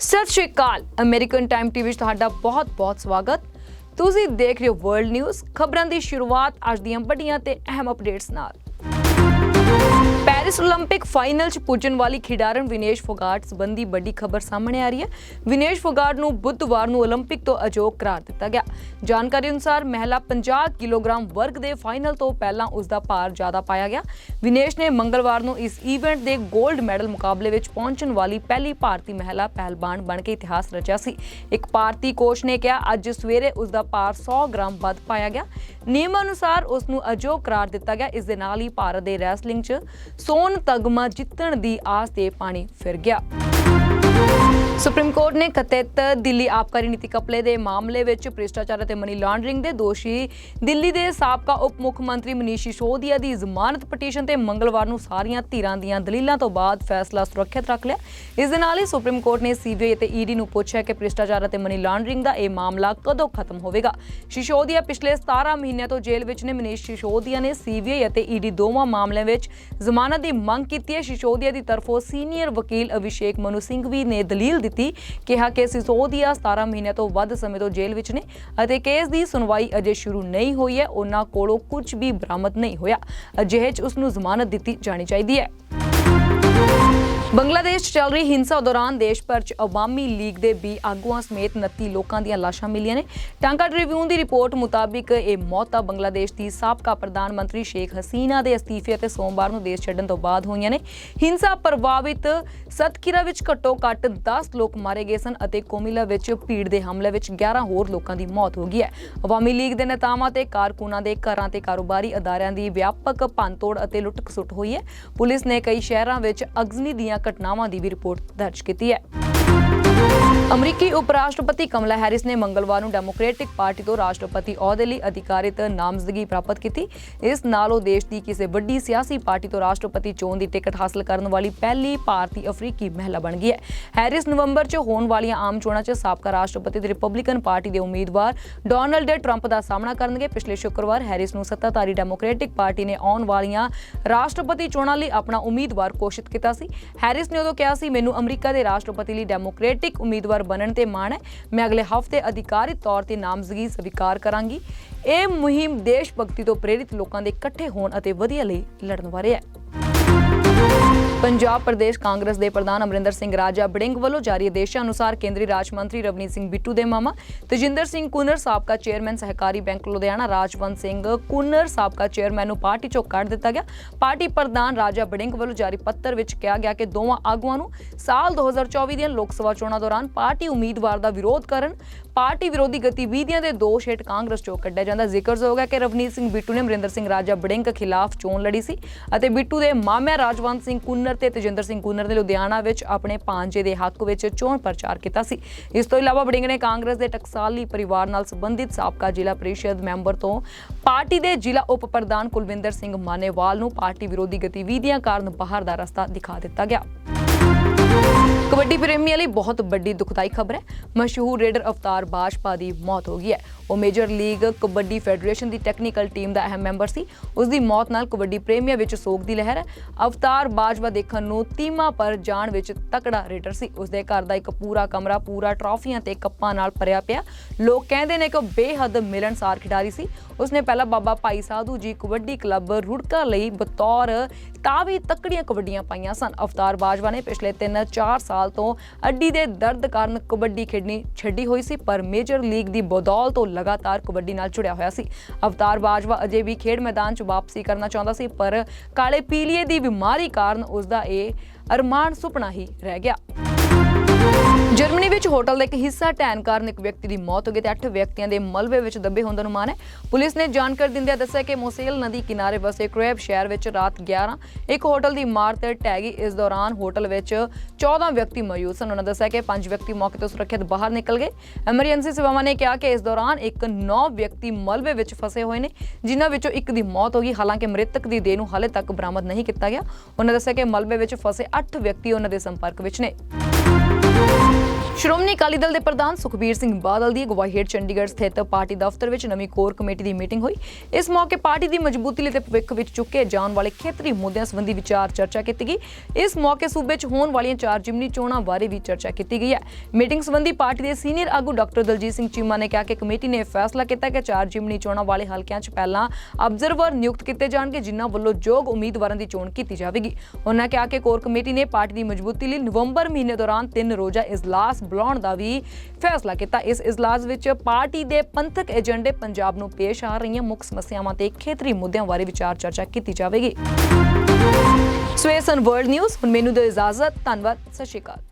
ਸਤਿ ਸ਼੍ਰੀ ਅਕਾਲ ਅਮਰੀਕਨ ਟਾਈਮ ਟੀਵੀ 'ਚ ਤੁਹਾਡਾ ਬਹੁਤ-ਬਹੁਤ ਸਵਾਗਤ। ਤੁਸੀਂ ਦੇਖ ਰਹੇ ਹੋ ਵਰਲਡ ਨਿਊਜ਼ ਖਬਰਾਂ ਦੀ ਸ਼ੁਰੂਆਤ ਅੱਜ ਦੀਆਂ ਵੱਡੀਆਂ ਤੇ ਅਹਿਮ ਅਪਡੇਟਸ ਨਾਲ। ਓਲੰਪਿਕ ਫਾਈਨਲ 'ਚ ਪੁੱਜਣ ਵਾਲੀ ਖਿਡਾਰਨ ਵਿਨੇਸ਼ ਫੋਗਾਟ ਸੰਬੰਧੀ ਵੱਡੀ ਖਬਰ ਸਾਹਮਣੇ ਆ ਰਹੀ ਹੈ। ਵਿਨੇਸ਼ ਫੋਗਾਟ ਨੂੰ ਬੁੱਧਵਾਰ ਨੂੰ 올림픽 ਤੋਂ ਅਜੋਗ ਕਰਾਰ ਦਿੱਤਾ ਗਿਆ। ਜਾਣਕਾਰੀ ਅਨੁਸਾਰ ਮਹਿਲਾ 50 ਕਿਲੋਗ੍ਰਾਮ ਵਰਗ ਦੇ ਫਾਈਨਲ ਤੋਂ ਪਹਿਲਾਂ ਉਸ ਦਾ ਭਾਰ ਜ਼ਿਆਦਾ ਪਾਇਆ ਗਿਆ। ਵਿਨੇਸ਼ ਨੇ ਮੰਗਲਵਾਰ ਨੂੰ ਇਸ ਈਵੈਂਟ ਦੇ 골ਡ ਮੈਡਲ ਮੁਕਾਬਲੇ ਵਿੱਚ ਪਹੁੰਚਣ ਵਾਲੀ ਪਹਿਲੀ ਭਾਰਤੀ ਮਹਿਲਾ ਪਹਿਲਵਾਨ ਬਣ ਕੇ ਇਤਿਹਾਸ ਰਚਿਆ ਸੀ। ਇੱਕ ਭਾਰਤੀ ਕੋਚ ਨੇ ਕਿਹਾ, ਅੱਜ ਸਵੇਰੇ ਉਸ ਦਾ ਭਾਰ 100 ਗ੍ਰਾਮ ਵੱਧ ਪਾਇਆ ਗਿਆ। ਨਿਯਮ ਅਨੁਸਾਰ ਉਸ ਨੂੰ ਅਜੋਗ ਕਰਾਰ ਦਿੱਤਾ ਗਿਆ। ਇਸ ਦੇ ਨਾਲ ਹੀ ਭਾਰਤ ਦੇ ਰੈਸਲਿੰਗ 'ਚ ਸੋ ਤਗਮਾ ਜਿੱਤਣ ਦੀ ਆਸ ਤੇ ਪਾਣੀ ਫਿਰ ਗਿਆ। ਸੁਪਰੀਮ ਕੋਰਟ ਨੇ ਕਥਿਤ ਦਿੱਲੀ ਆਬਕਾਰੀ ਨੀਤੀ ਕਪਲੇ ਦੇ ਮਾਮਲੇ ਵਿੱਚ ਭ੍ਰਿਸ਼ਟਾਚਾਰ ਅਤੇ ਮਨੀ ਲਾਂਡਰਿੰਗ ਦੇ ਦੋਸ਼ੀ ਦਿੱਲੀ ਦੇ ਸਾਬਕਾ ਉਪ ਮੁੱਖ ਮੰਤਰੀ ਮਨੀਸ਼ ਸਿਸੋਦੀਆ ਦੀ ਜ਼ਮਾਨਤ ਪਟੀਸ਼ਨ ਤੇ ਮੰਗਲਵਾਰ ਨੂੰ ਸਾਰੀਆਂ ਧਿਰਾਂ ਦੀਆਂ ਦਲੀਲਾਂ ਤੋਂ ਬਾਅਦ ਫੈਸਲਾ ਸੁਰੱਖਿਅਤ ਰੱਖ ਲਿਆ। ਇਸ ਦੇ ਨਾਲ ਹੀ ਸੁਪਰੀਮ ਕੋਰਟ ਨੇ ਸੀਬੀਆਈ ਅਤੇ ਈਡੀ ਨੂੰ ਪੁੱਛਿਆ ਕਿ ਭ੍ਰਿਸ਼ਟਾਚਾਰ ਅਤੇ ਮਨੀ ਲਾਂਡਰਿੰਗ ਦਾ ਇਹ ਮਾਮਲਾ ਕਦੋਂ ਖਤਮ ਹੋਵੇਗਾ। ਸਿਸੋਦੀਆ ਪਿਛਲੇ 17 ਮਹੀਨਿਆਂ ਤੋਂ ਜੇਲ੍ਹ ਵਿੱਚ ਨੇ। ਮਨੀਸ਼ ਸਿਸੋਦੀਆ ਨੇ ਸੀਬੀਆਈ ਅਤੇ ਈਡੀ ਦੋਵਾਂ ਮਾਮਲਿਆਂ ਵਿੱਚ ਜ਼ਮਾਨਤ ਦੀ ਮੰਗ ਕੀਤੀ ਹੈ। ਸਿਸੋਦੀਆ ਦੀ ਤਰਫੋਂ ਸੀਨੀਅਰ ਵਕੀਲ ਅਭਿਸ਼ੇਕ ਮਨੂ ਸਿੰਘਵੀ ਨੇ ਦਲੀਲ ਦਿੱਤੀ, ਕਿਹਾ ਕਿ ਸਿਸੋਦੀਆ 17 ਮਹੀਨਿਆਂ ਤੋਂ ਵੱਧ ਸਮੇਂ ਤੋਂ ਜੇਲ੍ਹ ਵਿੱਚ ਨੇ ਅਤੇ ਕੇਸ ਦੀ ਸੁਣਵਾਈ ਅਜੇ ਸ਼ੁਰੂ ਨਹੀਂ ਹੋਈ ਹੈ, ਉਹਨਾਂ ਕੋਲੋਂ ਕੁਝ ਵੀ ਬਰਾਮਦ ਨਹੀਂ ਹੋਇਆ। ਅਜਿਹੇ 'ਚ ਉਸ ਨੂੰ ਜ਼ਮਾਨਤ ਦਿੱਤੀ ਜਾਣੀ ਚਾਹੀਦੀ ਹੈ। ਬੰਗਲਾਦੇਸ਼ 'ਚ ਚੱਲ ਰਹੀ ਹਿੰਸਾ ਦੌਰਾਨ ਦੇਸ਼ ਭਰ 'ਚ ਅਵਾਮੀ ਲੀਗ ਦੇ 20 ਆਗੂਆਂ ਸਮੇਤ 29 ਲੋਕਾਂ ਦੀਆਂ ਲਾਸ਼ਾਂ ਮਿਲੀਆਂ ਨੇ। ਟਾਂਕਾ ਟ੍ਰਿਬਿਊਨ ਦੀ ਰਿਪੋਰਟ ਮੁਤਾਬਿਕ ਇਹ ਮੌਤਾਂ ਬੰਗਲਾਦੇਸ਼ ਦੀ ਸਾਬਕਾ ਪ੍ਰਧਾਨ ਮੰਤਰੀ ਸ਼ੇਖ ਹਸੀਨਾ ਦੇ ਅਸਤੀਫੇ ਅਤੇ ਸੋਮਵਾਰ ਨੂੰ ਦੇਸ਼ ਛੱਡਣ ਤੋਂ ਬਾਅਦ ਹੋਈਆਂ ਨੇ। ਹਿੰਸਾ ਪ੍ਰਭਾਵਿਤ ਸਤਖੀਰਾ ਵਿੱਚ ਘੱਟੋ ਘੱਟ 10 ਲੋਕ ਮਾਰੇ ਗਏ ਸਨ ਅਤੇ ਕੋਮਿਲਾ ਵਿੱਚ ਭੀੜ ਦੇ ਹਮਲੇ ਵਿੱਚ 11 ਹੋਰ ਲੋਕਾਂ ਦੀ ਮੌਤ ਹੋ ਗਈ ਹੈ। ਅਵਾਮੀ ਲੀਗ ਦੇ ਨੇਤਾਵਾਂ ਤੇ ਕਾਰਕੁਨਾਂ ਦੇ ਘਰਾਂ ਤੇ ਕਾਰੋਬਾਰੀ ਅਦਾਰਿਆਂ ਦੀ ਵਿਆਪਕ ਭੰਨਤੋੜ ਅਤੇ ਲੁੱਟ-ਖਸੁੱਟ ਹੋਈ ਹੈ। ਪੁਲਿਸ ਨੇ ਕਈ ਸ਼ਹਿਰਾਂ ਵਿੱਚ ਅਗਜ਼ਨੀ ਦੀਆਂ ਘਟਨਾਵਾਂ ਦੀ ਵੀ ਰਿਪੋਰਟ ਦਰਜ ਕੀਤੀ ਹੈ। ਅਮਰੀਕੀ ਉਪ ਰਾਸ਼ਟਰਪਤੀ ਕਮਲਾ ਹੈਰਿਸ ਨੇ ਮੰਗਲਵਾਰ ਨੂੰ ਡੈਮੋਕ੍ਰੈਟਿਕ ਪਾਰਟੀ ਤੋਂ ਰਾਸ਼ਟਰਪਤੀ ਅਹੁਦੇ ਲਈ ਅਧਿਕਾਰਿਤ ਨਾਮਜ਼ਦਗੀ ਪ੍ਰਾਪਤ ਕੀਤੀ। ਇਸ ਨਾਲ ਉਹ ਦੇਸ਼ ਦੀ ਕਿਸੇ ਵੱਡੀ ਸਿਆਸੀ ਪਾਰਟੀ ਤੋਂ ਰਾਸ਼ਟਰਪਤੀ ਚੋਣ ਦੀ ਟਿਕਟ ਹਾਸਲ ਕਰਨ ਵਾਲੀ ਪਹਿਲੀ ਭਾਰਤੀ ਅਫਰੀਕੀ ਮਹਿਲਾ ਬਣ ਗਈ ਹੈ। ਹੈਰਿਸ ਨਵੰਬਰ 'ਚ ਹੋਣ ਵਾਲੀਆਂ ਆਮ ਚੋਣਾਂ 'ਚ ਸਾਬਕਾ ਰਾਸ਼ਟਰਪਤੀ ਤੇ ਰਿਪਬਲਿਕਨ ਪਾਰਟੀ ਦੇ ਉਮੀਦਵਾਰ ਡੋਨਲਡ ਟਰੰਪ ਦਾ ਸਾਹਮਣਾ ਕਰਨਗੇ। ਪਿਛਲੇ ਸ਼ੁੱਕਰਵਾਰ ਹੈਰਿਸ ਨੂੰ ਸੱਤਾਧਾਰੀ ਡੈਮੋਕ੍ਰੈਟਿਕ ਪਾਰਟੀ ਨੇ ਆਉਣ ਵਾਲੀਆਂ ਰਾਸ਼ਟਰਪਤੀ ਚੋਣਾਂ ਲਈ ਆਪਣਾ ਉਮੀਦਵਾਰ ਘੋਸ਼ਿਤ ਕੀਤਾ ਸੀ। ਹੈਰਿਸ ਨੇ ਉਦੋਂ ਕਿਹਾ ਸੀ, ਮੈਨੂੰ ਅਮਰੀਕਾ ਦੇ ਰਾਸ਼ਟਰਪਤੀ ਲਈ ਡੈਮੋਕ੍ਰੈਟਿਕ ਉਮੀਦਵਾਰ ਬਣਨ ਤੇ ਮਾਣ ਹੈ। ਮੈਂ ਅਗਲੇ ਹਫ਼ਤੇ ਅਧਿਕਾਰਿਤ ਤੌਰ ਤੇ ਨਾਮਜ਼ਦਗੀ ਸਵੀਕਾਰ ਕਰਾਂਗੀ। ਇਹ ਮੁਹਿੰਮ ਦੇਸ਼ ਭਗਤੀ ਤੋਂ ਪ੍ਰੇਰਿਤ ਲੋਕਾਂ ਦੇ ਇਕੱਠੇ ਹੋਣ ਅਤੇ ਵਧੀਆ ਲਈ ਲੜਨ ਬਾਰੇ ਹੈ। ਪੰਜਾਬ ਪ੍ਰਦੇਸ਼ ਕਾਂਗਰਸ ਦੇ ਪ੍ਰਧਾਨ ਅਮਰਿੰਦਰ ਸਿੰਘ ਰਾਜਾ ਬੜਿੰਗ ਵੱਲੋਂ ਜਾਰੀ ਆਦੇਸ਼ਾਂ ਅਨੁਸਾਰ ਕੇਂਦਰੀ ਰਾਜ ਮੰਤਰੀ ਰਵਨੀਤ ਸਿੰਘ ਬਿੱਟੂ ਦੇ ਮਾਮਾ ਤਜਿੰਦਰ ਸਿੰਘ ਕੁਨਰ, ਸਾਬਕਾ ਚੇਅਰਮੈਨ ਸਹਿਕਾਰੀ ਬੈਂਕ ਲੁਧਿਆਣਾ ਰਾਜਵੰਤ ਸਿੰਘ ਕੁਨਰ, ਸਾਬਕਾ ਚੇਅਰਮੈਨ ਨੂੰ ਪਾਰਟੀ ਚੋਂ ਕੱਢ ਦਿੱਤਾ ਗਿਆ। ਪਾਰਟੀ ਪ੍ਰਧਾਨ ਰਾਜਾ ਬੜਿੰਗ ਵੱਲੋਂ ਜਾਰੀ ਪੱਤਰ ਵਿੱਚ ਕਿਹਾ ਗਿਆ ਕਿ ਦੋਵਾਂ ਆਗੂਆਂ ਨੂੰ ਸਾਲ 2024 ਦੀਆਂ ਲੋਕ ਸਭਾ ਚੋਣਾਂ ਦੌਰਾਨ ਪਾਰਟੀ ਉਮੀਦਵਾਰ ਦਾ ਵਿਰੋਧ ਕਰਨ ਪਾਰਟੀ ਵਿਰੋਧੀ ਗਤੀਵਿਧੀਆਂ ਦੇ ਦੋਸ਼ ਹੇਠ ਕਾਂਗਰਸ ਚੋਂ ਕੱਢਿਆ ਜਾਂਦਾ। ਜ਼ਿਕਰਯੋਗ ਹੈ ਕਿ ਰਵਨੀਤ ਸਿੰਘ ਬਿੱਟੂ ਨੇ ਅਮਰਿੰਦਰ ਸਿੰਘ ਰਾਜਾ ਬੜਿੰਗ ਖਿਲਾਫ ਚੋਣ ਲੜੀ ਸੀ ਅਤੇ ਬਿੱਟੂ ਦੇ ਮਾਮਿਆਂ ਰਾਜਵੰਤ ਸਿੰਘ ਕੁੰਨਰ ਤੇ ਤੇਜਿੰਦਰ ਸਿੰਘ ਕੁੰਨਰ ਨੇ ਲੁਧਿਆਣਾ ਵਿੱਚ ਆਪਣੇ ਭਾਂਜੇ ਦੇ ਹੱਕ ਵਿੱਚ ਚੋਣ ਪ੍ਰਚਾਰ ਕੀਤਾ ਸੀ। ਇਸ ਤੋਂ ਇਲਾਵਾ ਬੜਿੰਗ ਨੇ ਕਾਂਗਰਸ ਦੇ ਟਕਸਾਲੀ ਪਰਿਵਾਰ ਨਾਲ ਸੰਬੰਧਿਤ ਸਾਬਕਾ ਜ਼ਿਲ੍ਹਾ ਪ੍ਰੀਸ਼ਦ ਮੈਂਬਰ ਤੋਂ ਪਾਰਟੀ ਦੇ ਜ਼ਿਲ੍ਹਾ ਉਪ ਪ੍ਰਧਾਨ ਕੁਲਵਿੰਦਰ ਸਿੰਘ ਮਾਨੇਵਾਲ ਨੂੰ ਪਾਰਟੀ ਵਿਰੋਧੀ ਗਤੀਵਿਧੀਆਂ ਕਾਰਨ ਬਾਹਰ ਦਾ ਰਸਤਾ ਦਿਖਾ ਦਿੱਤਾ ਗਿਆ। ਕਬੱਡੀ ਪ੍ਰੇਮੀਆਂ ਲਈ ਬਹੁਤ ਵੱਡੀ ਦੁਖਦਾਈ ਖਬਰ ਹੈ। ਮਸ਼ਹੂਰ ਰੇਡਰ ਅਵਤਾਰ ਬਾਜਪਾ ਦੀ ਮੌਤ ਹੋ ਗਈ ਹੈ। ਉਹ ਮੇਜਰ ਲੀਗ ਕਬੱਡੀ ਫੈਡਰੇਸ਼ਨ ਦੀ ਟੈਕਨੀਕਲ ਟੀਮ ਦਾ ਅਹਿਮ ਮੈਂਬਰ ਸੀ। ਉਸ ਦੀ ਮੌਤ ਨਾਲ ਕਬੱਡੀ ਪ੍ਰੇਮੀਆਂ ਵਿੱਚ ਸੋਗ ਦੀ ਲਹਿਰ ਹੈ। ਅਵਤਾਰ ਬਾਜਵਾ ਦੇਖਣ ਨੂੰ ਤੀਮਾ ਪਰ ਜਾਣ ਵਿੱਚ ਤਕੜਾ ਰੇਡਰ ਸੀ। ਉਸ ਦੇ ਘਰ ਦਾ ਇੱਕ ਪੂਰਾ ਕਮਰਾ, ਪੂਰਾ ਟਰਾਫੀਆਂ ਤੇ ਕੱਪਾਂ ਨਾਲ ਭਰਿਆ ਪਿਆ। ਲੋਕ ਕਹਿੰਦੇ ਨੇ ਕਿ ਬੇਹੱਦ ਮਿਲਣਸਾਰ ਖਿਡਾਰੀ ਸੀ। ਉਸਨੇ ਪਹਿਲਾਂ ਬਾਬਾ ਭਾਈ ਸਾਧੂ ਜੀ ਕਬੱਡੀ ਕਲੱਬ ਰੁੜਕਾ ਲਈ ਬਤੌਰ ਤਾਵੀ ਤਕੜੀਆਂ ਕਬੱਡੀਆਂ ਪਾਈਆਂ ਸਨ। ਅਵਤਾਰ ਬਾਜਵਾ ਨੇ ਪਿਛਲੇ 3-4 ਸਾਲ ਤੋਂ ਅੱਡੀ ਦੇ ਦਰਦ ਕਾਰਨ ਕਬੱਡੀ ਖੇਡਣੀ ਛੱਡੀ ਹੋਈ ਸੀ, ਪਰ ਮੇਜਰ ਲੀਗ ਦੀ ਬਦੌਲਤ ਤੋਂ ਲਗਾਤਾਰ ਕਬੱਡੀ ਨਾਲ ਜੁੜਿਆ ਹੋਇਆ ਸੀ। ਅਵਤਾਰ ਬਾਜਵਾ ਅਜੇ ਵੀ ਖੇਡ ਮੈਦਾਨ 'ਚ ਵਾਪਸੀ ਕਰਨਾ ਚਾਹੁੰਦਾ ਸੀ, ਪਰ ਕਾਲੇ ਪੀਲੀਏ ਦੀ ਬਿਮਾਰੀ ਕਾਰਨ ਉਸ ਦਾ ਇਹ ਅਰਮਾਨ ਸੁਪਨਾ ਹੀ ਰਹਿ ਗਿਆ। ਜਰਮਨੀ ਵਿੱਚ ਹੋਟਲ ਦਾ ਇੱਕ ਹਿੱਸਾ ਢਹਿਣ ਕਾਰਨ ਇੱਕ ਵਿਅਕਤੀ ਦੀ ਮੌਤ ਹੋ ਗਈ ਤੇ 8 ਵਿਅਕਤੀਆਂ ਦੇ ਮਲਬੇ ਵਿੱਚ ਦੱਬੇ ਹੋਣ ਦਾ ਅਨੁਮਾਨ ਹੈ। ਪੁਲਿਸ ਨੇ ਜਾਣਕਾਰੀ ਦਿੰਦਿਆਂ ਦੱਸਿਆ ਕਿ ਮੋਸੇਲ ਨਦੀ ਕਿਨਾਰੇ ਵਸੇ ਕ੍ਰੇਬ ਸ਼ਹਿਰ ਵਿੱਚ ਰਾਤ 11 ਇੱਕ ਹੋਟਲ ਦੀ ਇਮਾਰਤ ਢਹਿ ਗਈ। ਇਸ ਦੌਰਾਨ ਹੋਟਲ ਵਿੱਚ 14 ਵਿਅਕਤੀ ਮੌਜੂਦ ਸਨ। ਉਹਨਾਂ ਦੱਸਿਆ ਕਿ 5 ਵਿਅਕਤੀ ਮੌਕੇ ਤੋਂ ਸੁਰੱਖਿਅਤ ਬਾਹਰ ਨਿਕਲ ਗਏ। ਐਮਰਜੈਂਸੀ ਸੇਵਾਵਾਂ ਨੇ ਕਿਹਾ ਕਿ ਇਸ ਦੌਰਾਨ ਇੱਕ 9 ਵਿਅਕਤੀ ਮਲਬੇ ਵਿੱਚ ਫਸੇ ਹੋਏ ਨੇ, ਜਿਨ੍ਹਾਂ ਵਿੱਚੋਂ ਇੱਕ ਦੀ ਮੌਤ ਹੋ ਗਈ। ਹਾਲਾਂਕਿ ਮ੍ਰਿਤਕ ਦੀ ਦੇਹ ਨੂੰ ਹਾਲੇ ਤੱਕ ਬਰਾਮਦ ਨਹੀਂ ਕੀਤਾ ਗਿਆ। ਉਹਨਾਂ ਦੱਸਿਆ ਕਿ ਮਲਬੇ ਵਿੱਚ ਫਸੇ 8 ਵਿਅਕਤੀ ਉਹਨਾਂ ਦੇ ਸੰਪਰਕ ਵਿੱਚ ਨੇ। ਸ਼੍ਰੋਮਣੀ ਅਕਾਲੀ ਦਲ ਦੇ ਪ੍ਰਧਾਨ ਸੁਖਬੀਰ ਸਿੰਘ ਬਾਦਲ ਦੀ ਅਗਵਾਈ ਹੇਠ ਚੰਡੀਗੜ੍ਹ ਸਥਿਤ ਪਾਰਟੀ ਦਫ਼ਤਰ ਵਿੱਚ ਨਵੀਂ ਕੋਰ ਕਮੇਟੀ ਦੀ ਮੀਟਿੰਗ ਹੋਈ। ਇਸ ਮੌਕੇ ਪਾਰਟੀ ਦੀ ਮਜ਼ਬੂਤੀ ਲਈ ਤੇ ਭਵਿੱਖ ਵਿੱਚ ਚੁੱਕੇ ਜਾਣ ਵਾਲੇ ਖੇਤਰੀ ਮੁੱਦਿਆਂ ਸੰਬੰਧੀ ਵਿਚਾਰ ਚਰਚਾ ਕੀਤੀ ਗਈ। ਇਸ ਮੌਕੇ ਸੂਬੇ 'ਚ ਹੋਣ ਵਾਲੀਆਂ ਚਾਰ ਜਿਮਨੀ ਚੋਣਾਂ ਬਾਰੇ ਵੀ ਚਰਚਾ ਕੀਤੀ ਗਈ ਹੈ। ਮੀਟਿੰਗ ਸੰਬੰਧੀ ਪਾਰਟੀ ਦੇ ਸੀਨੀਅਰ ਆਗੂ ਡਾਕਟਰ ਦਲਜੀਤ ਸਿੰਘ ਚੀਮਾ ਨੇ ਕਿਹਾ ਕਿ ਕਮੇਟੀ ਨੇ ਇਹ ਫੈਸਲਾ ਕੀਤਾ ਕਿ ਚਾਰ ਜਿਮਨੀ ਚੋਣਾਂ ਵਾਲੇ ਹਲਕਿਆਂ 'ਚ ਪਹਿਲਾਂ ਅਬਜ਼ਰਵਰ ਨਿਯੁਕਤ ਕੀਤੇ ਜਾਣਗੇ, ਜਿਨ੍ਹਾਂ ਵੱਲੋਂ ਯੋਗ ਉਮੀਦਵਾਰਾਂ ਦੀ ਚੋਣ ਕੀਤੀ ਜਾਵੇਗੀ। ਉਹਨਾਂ ਕਿਹਾ ਕਿ ਕੋਰ ਕਮੇਟੀ ਨੇ ਪਾਰਟੀ ਦੀ ਮਜ਼ਬੂਤੀ ਲਈ ਨਵੰਬਰ ਮਹੀਨੇ ਦੌਰਾਨ ਤਿੰਨ ਰੋਜ਼ਾ ਇਜਲਾਸ ਬੁਲਾਉਣ ਦਾ ਵੀ ਫੈਸਲਾ ਕੀਤਾ। ਇਸ ਇਜਲਾਸ ਵਿੱਚ ਪਾਰਟੀ ਦੇ ਪੰਥਕ ਏਜੰਡੇ ਪੰਜਾਬ ਨੂੰ ਪੇਸ਼ ਆ ਰਹੀਆਂ ਮੁੱਖ ਸਮੱਸਿਆਵਾਂ ਤੇ ਖੇਤਰੀ ਮੁੱਦਿਆਂ ਬਾਰੇ ਵਿਚਾਰ ਚਰਚਾ ਕੀਤੀ ਜਾਵੇਗੀ। ਸੋ ਇਹ ਸਨ ਵਰਲਡ ਨਿਊਜ਼, ਹੁਣ ਮੈਨੂੰ ਦਿਓ ਇਜਾਜ਼ਤ। ਧੰਨਵਾਦ। ਸਤਿ ਸ਼੍ਰੀ ਅਕਾਲ।